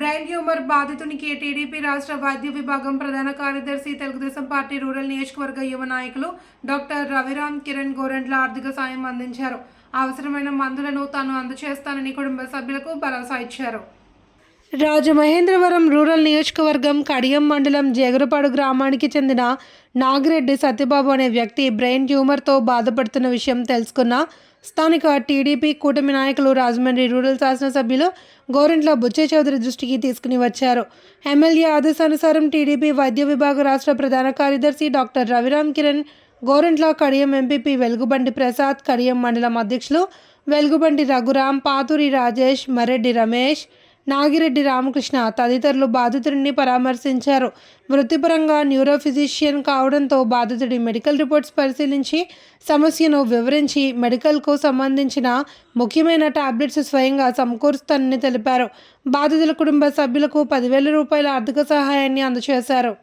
Brain humour బాధితునికి TDP రాష్ట్ర వైద్య విభాగం ప్రధాన కార్యదర్శి తెలుగుదేశం పార్టీ రూరల్ నియోజకవర్గ యువ నాయకులు డాక్టర్ రవిరామ్ కిరణ్ గోరెంట్ల ఆర్థిక సాయం అందించారు. అవసరమైన మందులను తాను అందజేస్తానని కుటుంబ సభ్యులకు భరోసా ఇచ్చారు. రాజమహేంద్రవరం రూరల్ నియోజకవర్గం కడియం మండలం జేగురపాడు గ్రామానికి చెందిన నాగిరెడ్డి సత్యబాబు అనే వ్యక్తి బ్రెయిన్ ట్యూమర్తో బాధపడుతున్న విషయం తెలుసుకున్న స్థానిక టీడీపీ కూటమి నాయకులు రాజమండ్రి రూరల్ శాసనసభ్యులు గోరింట్ల బుచ్చే చౌదరి దృష్టికి తీసుకుని వచ్చారు. ఎమ్మెల్యే ఆదేశానుసారం టీడీపీ వైద్య విభాగ రాష్ట్ర ప్రధాన కార్యదర్శి డాక్టర్ రవిరామ్ కిరణ్ గోరంట్ల కడియం ఎంపీపీ వెలుగుబండి ప్రసాద్ కడియం మండలం అధ్యక్షులు వెలుగుబండి రఘురాం పాతూరి రాజేష్ మరెడ్డి రమేష్ నాగిరెడ్డి రామకృష్ణ తదితరులు బాధితుడిని పరామర్శించారు. వృత్తిపరంగా న్యూరోఫిజిషియన్ కావడంతో బాధితుడి మెడికల్ రిపోర్ట్స్ పరిశీలించి సమస్యను వివరించి మెడికల్కు సంబంధించిన ముఖ్యమైన టాబ్లెట్స్ స్వయంగా సమకూరుస్తానని తెలిపారు. బాధితుల కుటుంబ సభ్యులకు పదివేల రూపాయల ఆర్థిక సహాయాన్ని అందజేశారు.